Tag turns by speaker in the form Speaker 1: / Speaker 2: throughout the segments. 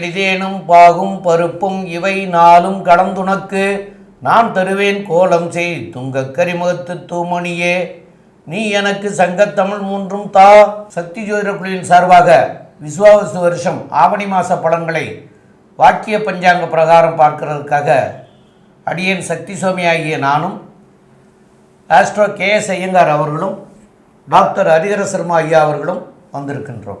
Speaker 1: நெடிதேனும் பாகும் பருப்பும் இவை நாளும் கடந்துனக்கு நான் தருவேன் கோலம் செய் துங்கக் கரிமுகத்து தூமணியே நீ எனக்கு சங்கத்தமிழ் மூன்றும் தா சக்தி ஜோதிட சார்பாக விசுவாவசு வருஷம் ஆவணி மாத பலன்களை வாக்கிய பஞ்சாங்க பிரகாரம் பார்க்கிறதுக்காக அடியேன் சக்தி சுவாமி ஆகிய நானும் ஆஸ்ட்ரோ கே எஸ் ஐயங்கார் அவர்களும் டாக்டர் ஹரிகர சர்மா ஐயா அவர்களும் வந்திருக்கின்றோம்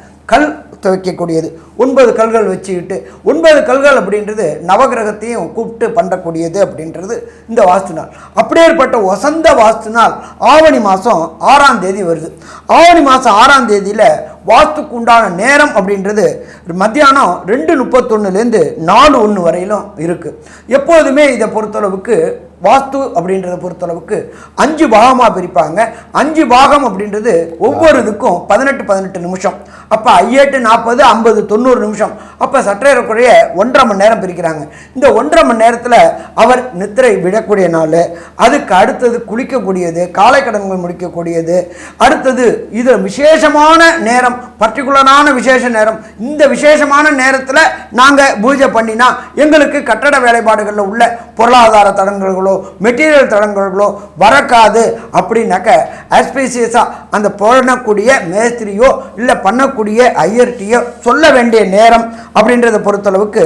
Speaker 2: கல் துவைக்கக்கூடியது ஒன்பது கல்கள் வச்சுக்கிட்டு ஒன்பது கல்கள் அப்படின்றது நவகிரகத்தையும் கூப்பிட்டு பண்ணக்கூடியது அப்படின்றது இந்த வாஸ்து நாள் அப்படியேற்பட்ட வசந்த வாஸ்து நாள் ஆவணி மாதம் ஆறாம் தேதி வருது ஆவணி மாதம் ஆறாம் தேதியில் வாஸ்துக்கு உண்டான நேரம் அப்படின்றது மத்தியானம் ரெண்டு முப்பத்தொன்னுலேருந்து நாலு ஒன்று வரையிலும் இருக்குது எப்போதுமே இதை பொறுத்தளவுக்கு வாஸ்து அப்படின்றத பொறுத்தளவுக்கு அஞ்சு பாகமாக பிரிப்பாங்க அஞ்சு பாகம் அப்படின்றது ஒவ்வொரு இதுக்கும் பதினெட்டு பதினெட்டு நிமிஷம் அப்போ ஐயெட்டு நாற்பது ஐம்பது தொண்ணூறு நிமிஷம் அப்போ சற்றேறக்குறைய ஒன்றரை மணி நேரம் பிரிக்கிறாங்க இந்த ஒன்றரை மணி நேரத்தில் அவர் நித்திரை விடக்கூடிய நாள் அதுக்கு அடுத்தது குளிக்கக்கூடியது காலை கடன்கள் முடிக்கக்கூடியது அடுத்தது இது விசேஷமான நேரம் நேரம் பர்டிகுலரான விசேஷ நேரம் இந்த விசேஷமான நேரத்தில் நாங்கள் பூஜை பண்ணினா எங்களுக்கு கட்டட வேலைப்பாடுகளில் உள்ள பொருளாதார தடங்கல்களோ மெட்டீரியல் தடங்கல்களோ வரக்காது அப்படின்னாக்க ஆஸ்பீசியஸாக அந்த பண்ணக்கூடிய மேஸ்திரியோ இல்லை பண்ணக்கூடிய ஐயர்டியோ சொல்ல வேண்டிய நேரம் அப்படின்றத பொறுத்தளவுக்கு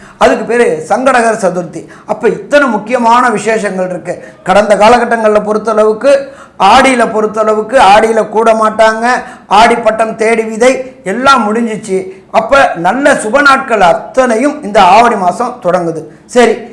Speaker 2: அதுக்கு பேர் சங்கடகர் சதுர்த்தி அப்போ இத்தனை முக்கியமான விசேஷங்கள் இருக்குது கடந்த காலகட்டங்களில் பொறுத்தளவுக்கு ஆடியில் பொறுத்தளவுக்கு ஆடியில் கூட மாட்டாங்க ஆடிப்பட்டம் தேடி விதை எல்லாம் முடிஞ்சிச்சு அப்போ நல்ல சுப நாட்கள் அத்தனையும் இந்த ஆவணி மாதம் தொடங்குது சரி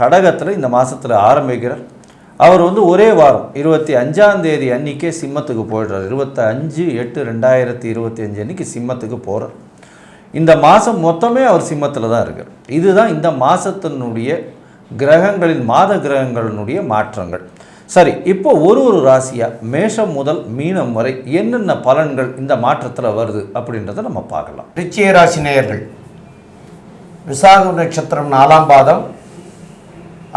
Speaker 3: கடகத்தில் இந்த மாதத்தில் ஆரம்பிக்கிறார் அவர் வந்து ஒரே வாரம் இருபத்தி அஞ்சாம் தேதி அன்றைக்கே சிம்மத்துக்கு போயிடுறார் இருபத்தஞ்சு எட்டு ரெண்டாயிரத்தி இருபத்தி அஞ்சு அன்றைக்கி சிம்மத்துக்கு போகிறார் இந்த மாதம் மொத்தமே அவர் சிம்மத்தில் தான் இருக்கார் இதுதான் இந்த மாதத்தினுடைய கிரகங்களின் மாத கிரகங்களினுடைய மாற்றங்கள் சரி இப்போ ஒரு ஒரு ராசியாக மேஷம் முதல் மீனம் வரை என்னென்ன பலன்கள்
Speaker 1: இந்த மாற்றத்தில் வருது அப்படின்றத நம்ம பார்க்கலாம் ரிச்சிய ராசி நேயர்கள் விசாக நட்சத்திரம் நாலாம் பாதம்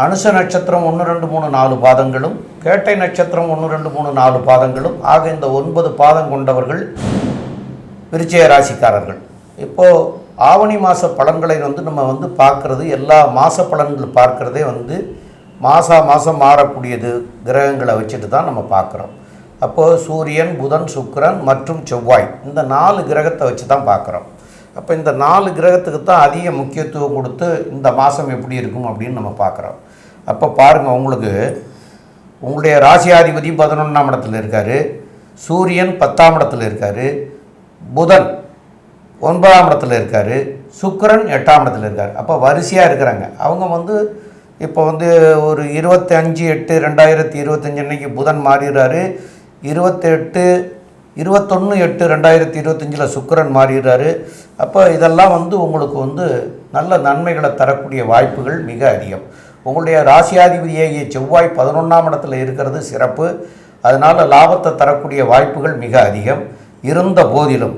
Speaker 1: அனுச நட்சத்திரம் ஒன்று ரெண்டு மூணு நாலு பாதங்களும் கேட்டை நட்சத்திரம் ஒன்று ரெண்டு மூணு நாலு பாதங்களும் ஆக இந்த ஒன்பது பாதம் கொண்டவர்கள் விருச்சய ராசிக்காரர்கள் இப்போது ஆவணி மாத பலன்களை வந்து நம்ம வந்து பார்க்குறது எல்லா மாத பலன்கள் பார்க்குறதே வந்து மாதா மாதம் மாறக்கூடியது கிரகங்களை வச்சுட்டு தான் நம்ம பார்க்குறோம் அப்போது சூரியன் புதன் சுக்கரன் மற்றும் செவ்வாய் இந்த நாலு கிரகத்தை வச்சு தான் பார்க்குறோம் அப்போ இந்த நாலு கிரகத்துக்கு தான் அதிக முக்கியத்துவம் கொடுத்து இந்த மாதம் எப்படி இருக்கும் அப்படின்னு நம்ம பார்க்குறோம் அப்போ பாருங்கள் உங்களுக்கு உங்களுடைய ராசியாதிபதி பதினொன்றாம் இடத்துல இருக்கார் சூரியன் பத்தாம் இடத்துல இருக்கார் புதன் ஒன்பதாம் இடத்துல இருக்கார் சுக்கரன் எட்டாம் இடத்துல இருக்கார் அப்போ வரிசையாக இருக்கிறாங்க அவங்க வந்து இப்போ வந்து ஒரு இருபத்தஞ்சு எட்டு ரெண்டாயிரத்தி இருபத்தஞ்சு அன்னைக்கு புதன் மாறிடுறாரு இருபத்தெட்டு இருபத்தொன்று எட்டு ரெண்டாயிரத்தி இருபத்தஞ்சில் சுக்கரன் மாறிடுறாரு அப்போ இதெல்லாம் வந்து உங்களுக்கு வந்து நல்ல நன்மைகளை தரக்கூடிய வாய்ப்புகள் மிக அதிகம் உங்களுடைய ராசியாதிபதியாகிய செவ்வாய் பதினொன்றாம் இடத்துல இருக்கிறது சிறப்பு அதனால் லாபத்தை தரக்கூடிய வாய்ப்புகள் மிக அதிகம் இருந்த போதிலும்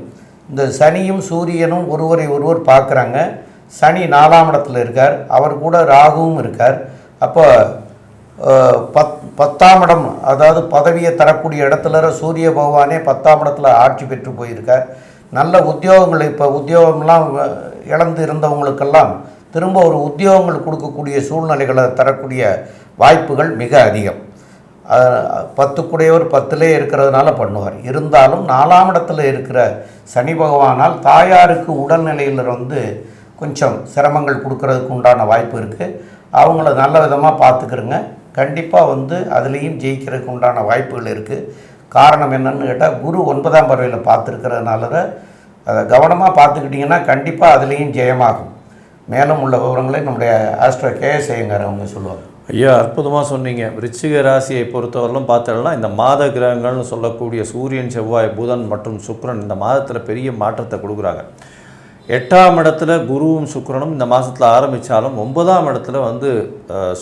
Speaker 1: இந்த சனியும் சூரியனும் ஒருவரை ஒருவர் பார்க்குறாங்க சனி நாலாம் இடத்துல இருக்கார் அவர் கூட ராகுவும் இருக்கார் அப்போ பத் பத்தாம் இடம் அதாவது பதவியை தரக்கூடிய இடத்துல சூரிய பகவானே பத்தாம் இடத்துல ஆட்சி பெற்று போயிருக்கார் நல்ல உத்தியோகங்கள் இப்போ உத்தியோகம்லாம் இழந்து இருந்தவங்களுக்கெல்லாம் திரும்ப ஒரு உத்தியோகங்கள் கொடுக்கக்கூடிய சூழ்நிலைகளை தரக்கூடிய வாய்ப்புகள் மிக அதிகம் பத்துக்குடையவர் பத்திலே இருக்கிறதுனால பண்ணுவார் இருந்தாலும் நாலாம் இடத்துல இருக்கிற சனி பகவானால் தாயாருக்கு உடல்நிலையில் வந்து கொஞ்சம் சிரமங்கள் கொடுக்கறதுக்கு உண்டான வாய்ப்பு இருக்குது அவங்கள நல்ல விதமாக பார்த்துக்கிறோங்க கண்டிப்பாக வந்து அதுலேயும் ஜெயிக்கிறதுக்கு உண்டான வாய்ப்புகள் இருக்குது காரணம் என்னென்னு கேட்டால் குரு ஒன்பதாம் பறவையில் பார்த்துருக்கிறதுனால அதை கவனமாக பார்த்துக்கிட்டிங்கன்னா கண்டிப்பாக அதுலேயும் ஜெயமாகும் மேலும் உள்ள விவரங்களை நம்முடைய ஆஸ்ட்ரோ கே ஐயங்கார் அவங்க சொல்லுவாங்க
Speaker 3: ஐயா அற்புதமாக சொன்னீங்க விருச்சிக ராசியை பொறுத்தவரையிலும் பார்த்தோம்னா இந்த மாத கிரகங்கள்னு சொல்லக்கூடிய சூரியன் செவ்வாய் புதன் மற்றும் சுக்ரன் இந்த மாதத்தில் பெரிய மாற்றத்தை கொடுக்குறாங்க எட்டாம் இடத்துல குருவும் சுக்கரனும் இந்த மாதத்தில் ஆரம்பித்தாலும் ஒன்பதாம் இடத்துல வந்து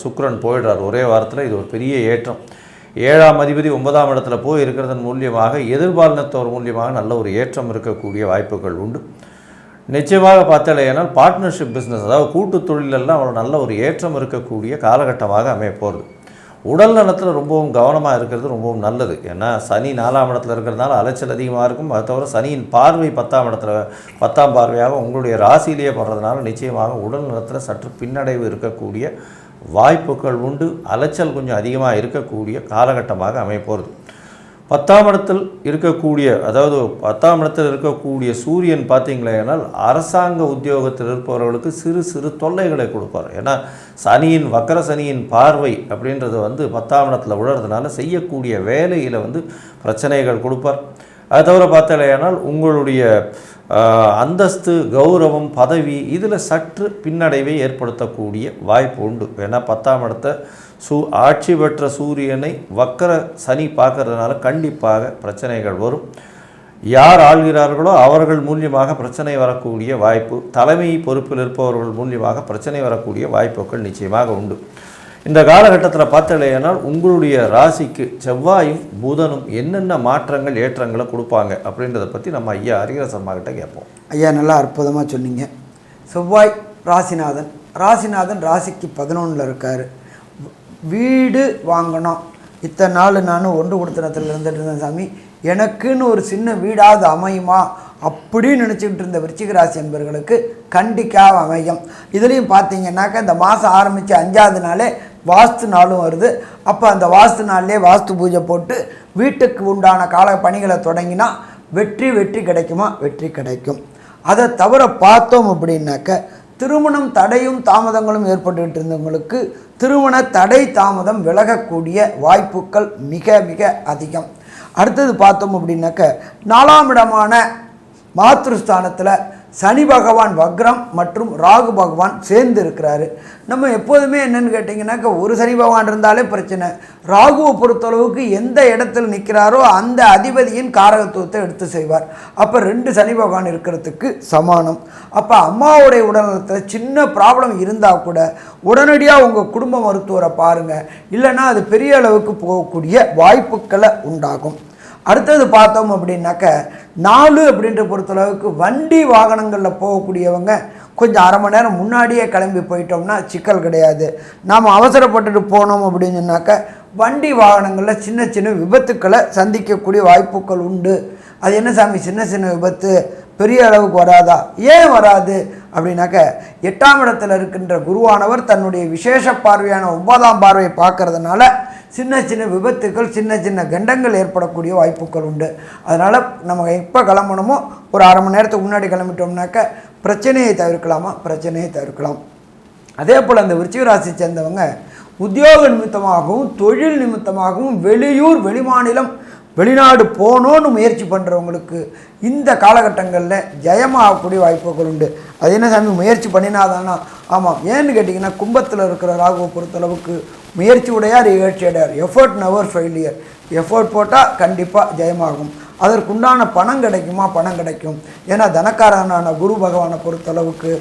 Speaker 3: சுக்கரன் போயிடுறார் ஒரே வாரத்தில் இது ஒரு பெரிய ஏற்றம் ஏழாம் அதிபதி ஒன்பதாம் இடத்துல போய் இருக்கிறதன் மூலியமாக எதிர்பாலினத்தோர் மூலியமாக நல்ல ஒரு ஏற்றம் இருக்கக்கூடிய வாய்ப்புகள் உண்டு நிச்சயமாக ஏன்னால் பார்ட்னர்ஷிப் பிஸ்னஸ் அதாவது கூட்டு தொழிலெல்லாம் அவ்வளோ நல்ல ஒரு ஏற்றம் இருக்கக்கூடிய காலகட்டமாக அமைய போகிறது உடல் நலத்தில் ரொம்பவும் கவனமாக இருக்கிறது ரொம்பவும் நல்லது ஏன்னா சனி நாலாம் இடத்துல இருக்கிறதுனால அலைச்சல் அதிகமாக இருக்கும் அதை தவிர சனியின் பார்வை பத்தாம் இடத்துல பத்தாம் பார்வையாக உங்களுடைய ராசியிலேயே படுறதுனால நிச்சயமாக உடல் நலத்தில் சற்று பின்னடைவு இருக்கக்கூடிய வாய்ப்புகள் உண்டு அலைச்சல் கொஞ்சம் அதிகமாக இருக்கக்கூடிய காலகட்டமாக அமைப்போகிறது பத்தாம் இடத்தில் இருக்கக்கூடிய அதாவது பத்தாம் இடத்தில் இருக்கக்கூடிய சூரியன் பார்த்தீங்களேனால் அரசாங்க உத்தியோகத்தில் இருப்பவர்களுக்கு சிறு சிறு தொல்லைகளை கொடுப்பார் ஏன்னா சனியின் வக்கர சனியின் பார்வை அப்படின்றது வந்து பத்தாம் இடத்தில் உழறதுனால செய்யக்கூடிய வேலையில் வந்து பிரச்சனைகள் கொடுப்பார் அது தவிர பார்த்தாலேனால் உங்களுடைய அந்தஸ்து கௌரவம் பதவி இதில் சற்று பின்னடைவை ஏற்படுத்தக்கூடிய வாய்ப்பு உண்டு ஏன்னா பத்தாம் இடத்தை சூ ஆட்சி பெற்ற சூரியனை வக்கர சனி பார்க்கறதுனால கண்டிப்பாக பிரச்சனைகள் வரும் யார் ஆள்கிறார்களோ அவர்கள் மூலியமாக பிரச்சனை வரக்கூடிய வாய்ப்பு தலைமை பொறுப்பில் இருப்பவர்கள் மூலியமாக பிரச்சனை வரக்கூடிய வாய்ப்புகள் நிச்சயமாக உண்டு இந்த காலகட்டத்தில் பார்த்தலையானால் உங்களுடைய ராசிக்கு செவ்வாயும் புதனும் என்னென்ன மாற்றங்கள் ஏற்றங்களை கொடுப்பாங்க அப்படின்றத பற்றி நம்ம ஐயா அரியரசம்மா கிட்ட கேட்போம்
Speaker 2: ஐயா நல்லா அற்புதமாக சொன்னீங்க செவ்வாய் ராசிநாதன் ராசிநாதன் ராசிக்கு பதினொன்றில் இருக்கார் வீடு வாங்கணும் இத்தனை நாள் நான் ஒன்று கொடுத்தனத்தில் இருந்துட்டு இருந்தேன் சாமி எனக்குன்னு ஒரு சின்ன வீடாவது அமையுமா அப்படின்னு நினச்சிக்கிட்டு இருந்த விருச்சிகராசி என்பவர்களுக்கு கண்டிக்காக அமையும் இதுலேயும் பார்த்தீங்கன்னாக்கா இந்த மாதம் ஆரம்பித்து அஞ்சாவது நாளே வாஸ்து நாளும் வருது அப்போ அந்த வாஸ்து நாள்லேயே வாஸ்து பூஜை போட்டு வீட்டுக்கு உண்டான கால பணிகளை தொடங்கினா வெற்றி வெற்றி கிடைக்குமா வெற்றி கிடைக்கும் அதை தவிர பார்த்தோம் அப்படின்னாக்க திருமணம் தடையும் தாமதங்களும் ஏற்பட்டுக்கிட்டு இருந்தவங்களுக்கு திருமண தடை தாமதம் விலகக்கூடிய வாய்ப்புகள் மிக மிக அதிகம் அடுத்தது பார்த்தோம் அப்படின்னாக்க நாலாம் இடமான மாத்திருஸ்தானத்தில் சனி பகவான் வக்ரம் மற்றும் ராகு பகவான் சேர்ந்து இருக்கிறாரு நம்ம எப்போதுமே என்னென்னு கேட்டிங்கனாக்கா ஒரு சனி பகவான் இருந்தாலே பிரச்சனை ராகுவை பொறுத்தளவுக்கு எந்த இடத்தில் நிற்கிறாரோ அந்த அதிபதியின் காரகத்துவத்தை எடுத்து செய்வார் அப்போ ரெண்டு சனி பகவான் இருக்கிறதுக்கு சமானம் அப்போ அம்மாவுடைய உடல்நலத்தில் சின்ன ப்ராப்ளம் இருந்தால் கூட உடனடியாக உங்கள் குடும்ப மருத்துவரை பாருங்கள் இல்லைன்னா அது பெரிய அளவுக்கு போகக்கூடிய வாய்ப்புகளை உண்டாகும் அடுத்தது பார்த்தோம் அப்படின்னாக்க நாலு அப்படின்ற பொறுத்தளவுக்கு வண்டி வாகனங்களில் போகக்கூடியவங்க கொஞ்சம் அரை மணி நேரம் முன்னாடியே கிளம்பி போயிட்டோம்னா சிக்கல் கிடையாது நாம் அவசரப்பட்டுட்டு போனோம் அப்படின்னு சொன்னாக்க வண்டி வாகனங்களில் சின்ன சின்ன விபத்துக்களை சந்திக்கக்கூடிய வாய்ப்புகள் உண்டு அது என்ன சாமி சின்ன சின்ன விபத்து பெரிய அளவுக்கு வராதா ஏன் வராது அப்படின்னாக்க எட்டாம் இடத்தில் இருக்கின்ற குருவானவர் தன்னுடைய விசேஷ பார்வையான ஒன்பதாம் பார்வையை பார்க்கறதுனால சின்ன சின்ன விபத்துக்கள் சின்ன சின்ன கண்டங்கள் ஏற்படக்கூடிய வாய்ப்புகள் உண்டு அதனால் நம்ம எப்போ கிளம்பணுமோ ஒரு அரை மணி நேரத்துக்கு முன்னாடி கிளம்பிட்டோம்னாக்க பிரச்சனையை தவிர்க்கலாமா பிரச்சனையை தவிர்க்கலாம் அதே போல் அந்த விருச்சிகராசி சேர்ந்தவங்க உத்தியோக நிமித்தமாகவும் தொழில் நிமித்தமாகவும் வெளியூர் வெளிமாநிலம் வெளிநாடு போகணுன்னு முயற்சி பண்ணுறவங்களுக்கு இந்த காலகட்டங்களில் ஜெயமாகக்கூடிய வாய்ப்புகள் உண்டு அது என்ன சாமி முயற்சி பண்ணினாதானா ஆமாம் ஏன்னு கேட்டிங்கன்னா கும்பத்தில் இருக்கிற ராகுவை பொறுத்தளவுக்கு முயற்சி உடையார் அடையார் எஃபர்ட் நவர் ஃபெயிலியர் எஃபோர்ட் போட்டால் கண்டிப்பாக ஜெயமாகும் அதற்குண்டான பணம் கிடைக்குமா பணம் கிடைக்கும் ஏன்னா தனக்காரனான குரு பகவானை பொறுத்தளவுக்கு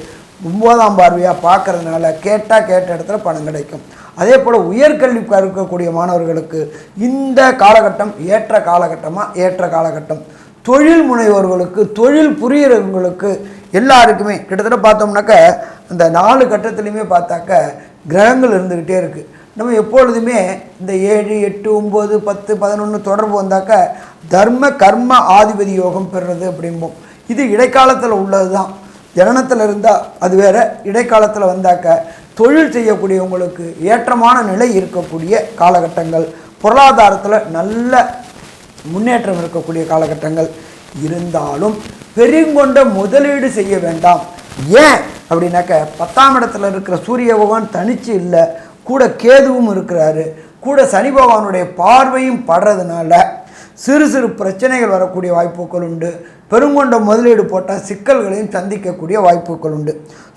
Speaker 2: ஒன்பதாம் பார்வையாக பார்க்குறதுனால கேட்டால் கேட்ட இடத்துல பணம் கிடைக்கும் அதே போல் உயர்கல்வி கற்கக்கூடிய மாணவர்களுக்கு இந்த காலகட்டம் ஏற்ற காலகட்டமாக ஏற்ற காலகட்டம் தொழில் முனைவோர்களுக்கு தொழில் புரியிறவங்களுக்கு எல்லாருக்குமே கிட்டத்தட்ட பார்த்தோம்னாக்க இந்த நாலு கட்டத்துலேயுமே பார்த்தாக்க கிரகங்கள் இருந்துக்கிட்டே இருக்குது நம்ம எப்பொழுதுமே இந்த ஏழு எட்டு ஒம்பது பத்து பதினொன்று தொடர்பு வந்தாக்க தர்ம கர்ம ஆதிபதி யோகம் பெறுறது அப்படிம்போம் இது இடைக்காலத்தில் உள்ளது தான் ஜனனத்தில் இருந்தால் அது வேறு இடைக்காலத்தில் வந்தாக்க தொழில் செய்யக்கூடியவங்களுக்கு ஏற்றமான நிலை இருக்கக்கூடிய காலகட்டங்கள் பொருளாதாரத்தில் நல்ல முன்னேற்றம் இருக்கக்கூடிய காலகட்டங்கள் இருந்தாலும் பெருங்கொண்ட முதலீடு செய்ய வேண்டாம் ஏன் அப்படின்னாக்க பத்தாம் இடத்துல இருக்கிற சூரிய பகவான் தனிச்சு இல்லை கூட கேதுவும் இருக்கிறாரு கூட சனி பகவானுடைய பார்வையும் படுறதுனால சிறு சிறு பிரச்சனைகள் வரக்கூடிய வாய்ப்புகள் உண்டு பெருங்கொண்ட முதலீடு போட்டால் சிக்கல்களையும் சந்திக்கக்கூடிய வாய்ப்புகள் உண்டு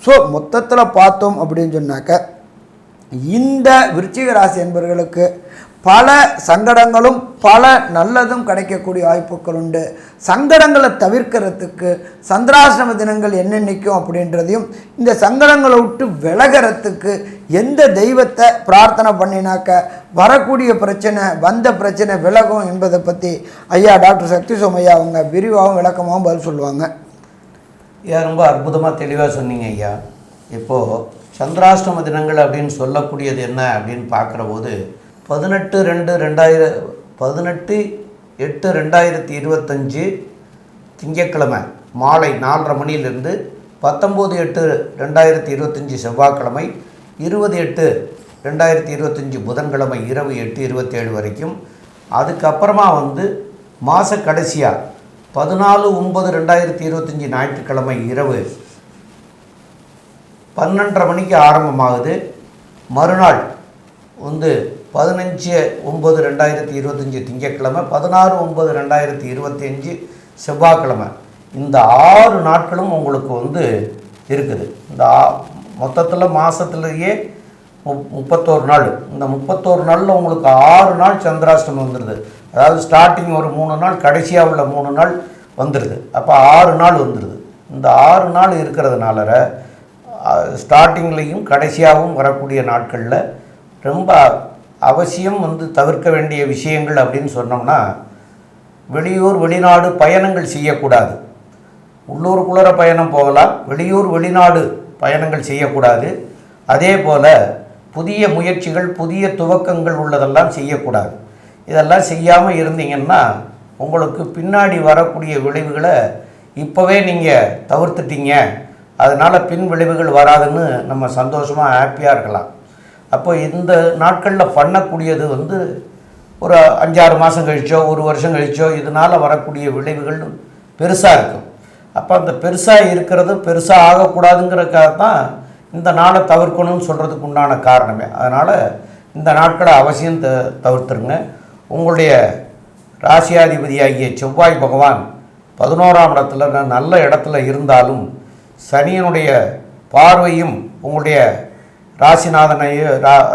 Speaker 2: ஸோ மொத்தத்தில் பார்த்தோம் அப்படின்னு சொன்னாக்க இந்த விருச்சிக ராசி என்பவர்களுக்கு பல சங்கடங்களும் பல நல்லதும் கிடைக்கக்கூடிய வாய்ப்புகள் உண்டு சங்கடங்களை தவிர்க்கிறதுக்கு சந்திராசிரம தினங்கள் என்னென்னைக்கும் அப்படின்றதையும் இந்த சங்கடங்களை விட்டு விலகிறதுக்கு எந்த தெய்வத்தை பிரார்த்தனை பண்ணினாக்க வரக்கூடிய பிரச்சனை வந்த பிரச்சனை விலகும் என்பதை பற்றி ஐயா டாக்டர் சக்தி சோமையா அவங்க விரிவாகவும் விளக்கமாகவும் பதில் சொல்லுவாங்க
Speaker 1: ஐயா ரொம்ப அற்புதமாக தெளிவாக சொன்னீங்க ஐயா இப்போது சந்திராஷ்டம தினங்கள் அப்படின்னு சொல்லக்கூடியது என்ன அப்படின்னு பார்க்குற போது பதினெட்டு ரெண்டு ரெண்டாயிர பதினெட்டு எட்டு ரெண்டாயிரத்தி இருபத்தஞ்சு திங்கக்கிழமை மாலை நாலரை மணியிலிருந்து பத்தொம்போது எட்டு ரெண்டாயிரத்தி இருபத்தஞ்சி செவ்வாய்க்கிழமை இருபது எட்டு ரெண்டாயிரத்தி இருபத்தஞ்சி புதன்கிழமை இரவு எட்டு இருபத்தேழு வரைக்கும் அதுக்கப்புறமா வந்து மாத கடைசியாக பதினாலு ஒன்பது ரெண்டாயிரத்தி இருபத்தஞ்சி ஞாயிற்றுக்கிழமை இரவு பன்னெண்டரை மணிக்கு ஆரம்பமாகுது மறுநாள் வந்து பதினஞ்சு ஒம்பது ரெண்டாயிரத்தி இருபத்தஞ்சி திங்கட்கிழமை பதினாறு ஒம்பது ரெண்டாயிரத்தி இருபத்தி அஞ்சு செவ்வாய்க்கிழமை இந்த ஆறு நாட்களும் உங்களுக்கு வந்து இருக்குது இந்த மொத்தத்தில் மாதத்துலேயே முப் முப்பத்தோரு நாள் இந்த முப்பத்தோரு நாளில் உங்களுக்கு ஆறு நாள் சந்திராஷ்டமம் வந்துடுது அதாவது ஸ்டார்டிங் ஒரு மூணு நாள் கடைசியாக உள்ள மூணு நாள் வந்துடுது அப்போ ஆறு நாள் வந்துடுது இந்த ஆறு நாள் இருக்கிறதுனால ஸ்டார்டிங்லேயும் கடைசியாகவும் வரக்கூடிய நாட்களில் ரொம்ப அவசியம் வந்து தவிர்க்க வேண்டிய விஷயங்கள் அப்படின்னு சொன்னோம்னா வெளியூர் வெளிநாடு பயணங்கள் செய்யக்கூடாது உள்ளூருக்குள்ளர பயணம் போகலாம் வெளியூர் வெளிநாடு பயணங்கள் செய்யக்கூடாது அதே போல் புதிய முயற்சிகள் புதிய துவக்கங்கள் உள்ளதெல்லாம் செய்யக்கூடாது இதெல்லாம் செய்யாமல் இருந்தீங்கன்னா உங்களுக்கு பின்னாடி வரக்கூடிய விளைவுகளை இப்போவே நீங்கள் தவிர்த்துட்டீங்க அதனால் பின் விளைவுகள் வராதுன்னு நம்ம சந்தோஷமாக ஹாப்பியாக இருக்கலாம் அப்போ இந்த நாட்களில் பண்ணக்கூடியது வந்து ஒரு அஞ்சாறு மாதம் கழிச்சோ ஒரு வருஷம் கழிச்சோ இதனால் வரக்கூடிய விளைவுகள் பெருசாக இருக்கும் அப்போ அந்த பெருசாக இருக்கிறது பெருசாக ஆகக்கூடாதுங்கிறக்காக தான் இந்த நாளை தவிர்க்கணும்னு சொல்கிறதுக்கு உண்டான காரணமே அதனால் இந்த நாட்களை அவசியம் த தவிர்த்துருங்க உங்களுடைய ராசியாதிபதியாகிய செவ்வாய் பகவான் பதினோராம் இடத்துல நல்ல இடத்துல இருந்தாலும் சனியனுடைய பார்வையும் உங்களுடைய ராசிநாதனை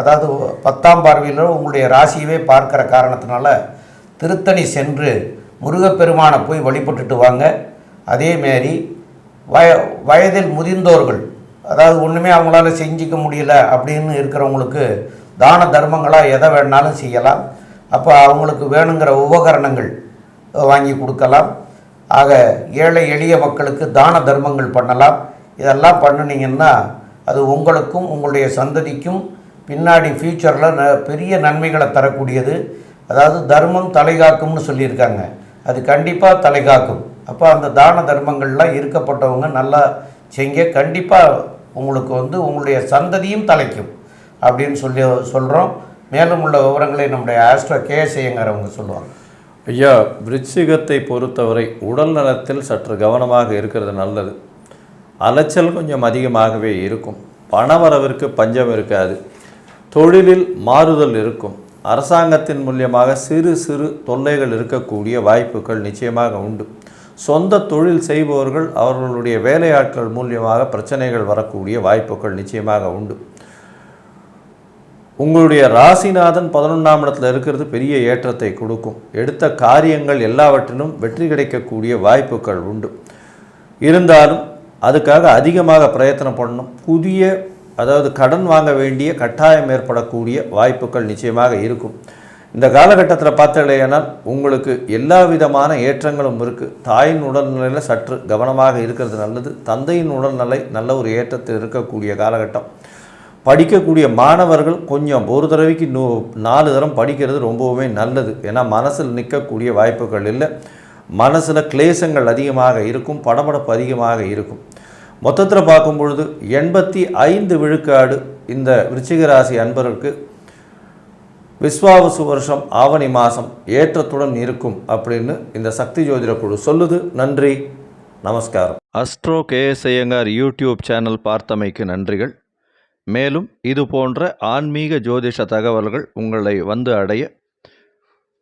Speaker 1: அதாவது பத்தாம் பார்வையில் உங்களுடைய ராசியவே பார்க்குற காரணத்தினால திருத்தணி சென்று முருகப்பெருமானை போய் வழிபட்டுட்டு வாங்க அதேமாரி வய வயதில் முதிர்ந்தோர்கள் அதாவது ஒன்றுமே அவங்களால செஞ்சிக்க முடியல அப்படின்னு இருக்கிறவங்களுக்கு தான தர்மங்களாக எதை வேணாலும் செய்யலாம் அப்போ அவங்களுக்கு வேணுங்கிற உபகரணங்கள் வாங்கி கொடுக்கலாம் ஆக ஏழை எளிய மக்களுக்கு தான தர்மங்கள் பண்ணலாம் இதெல்லாம் பண்ணினீங்கன்னா அது உங்களுக்கும் உங்களுடைய சந்ததிக்கும் பின்னாடி ஃப்யூச்சரில் ந பெரிய நன்மைகளை தரக்கூடியது அதாவது தர்மம் தலைகாக்கும்னு சொல்லியிருக்காங்க அது கண்டிப்பாக தலைகாக்கும் அப்போ அந்த தான தர்மங்கள்லாம் இருக்கப்பட்டவங்க நல்லா செய்ய கண்டிப்பாக உங்களுக்கு வந்து உங்களுடைய சந்ததியும் தலைக்கும் அப்படின்னு சொல்லி சொல்கிறோம் மேலும் உள்ள விவரங்களை நம்முடைய ஆஸ்ட்ரோ கேஎஸ்ஐங்கார் அவங்க சொல்லுவாங்க
Speaker 3: ஐயா விருச்சிகத்தை பொறுத்தவரை உடல் நலத்தில் சற்று கவனமாக இருக்கிறது நல்லது அலைச்சல் கொஞ்சம் அதிகமாகவே இருக்கும் பணவரவிற்கு பஞ்சம் இருக்காது தொழிலில் மாறுதல் இருக்கும் அரசாங்கத்தின் மூலியமாக சிறு சிறு தொல்லைகள் இருக்கக்கூடிய வாய்ப்புகள் நிச்சயமாக உண்டு சொந்த தொழில் செய்பவர்கள் அவர்களுடைய வேலையாட்கள் மூலியமாக பிரச்சனைகள் வரக்கூடிய வாய்ப்புகள் நிச்சயமாக உண்டு உங்களுடைய ராசிநாதன் பதினொன்றாம் இடத்துல இருக்கிறது பெரிய ஏற்றத்தை கொடுக்கும் எடுத்த காரியங்கள் எல்லாவற்றிலும் வெற்றி கிடைக்கக்கூடிய வாய்ப்புகள் உண்டு இருந்தாலும் அதுக்காக அதிகமாக பிரயத்தனம் பண்ணணும் புதிய அதாவது கடன் வாங்க வேண்டிய கட்டாயம் ஏற்படக்கூடிய வாய்ப்புகள் நிச்சயமாக இருக்கும் இந்த காலகட்டத்தில் பார்த்தீங்கன்னா உங்களுக்கு எல்லா விதமான ஏற்றங்களும் இருக்குது தாயின் உடல்நிலையில் சற்று கவனமாக இருக்கிறது நல்லது தந்தையின் உடல்நிலை நல்ல ஒரு ஏற்றத்தில் இருக்கக்கூடிய காலகட்டம் படிக்கக்கூடிய மாணவர்கள் கொஞ்சம் ஒரு தடவைக்கு நூ நாலு தரம் படிக்கிறது ரொம்பவுமே நல்லது ஏன்னா மனசில் நிற்கக்கூடிய வாய்ப்புகள் இல்லை மனசில் கிளேசங்கள் அதிகமாக இருக்கும் படபடப்பு அதிகமாக இருக்கும் மொத்தத்தில் பார்க்கும் பொழுது எண்பத்தி ஐந்து விழுக்காடு இந்த விருச்சிகராசி அன்பருக்கு விஸ்வாவசு வருஷம் ஆவணி மாதம் ஏற்றத்துடன் இருக்கும் அப்படின்னு இந்த சக்தி ஜோதிட குழு சொல்லுது நன்றி நமஸ்காரம் அஸ்ட்ரோ கேஎஸ்ஐயங்கார் யூடியூப் சேனல் பார்த்தமைக்கு நன்றிகள் மேலும் இது போன்ற ஆன்மீக ஜோதிஷ தகவல்கள் உங்களை வந்து அடைய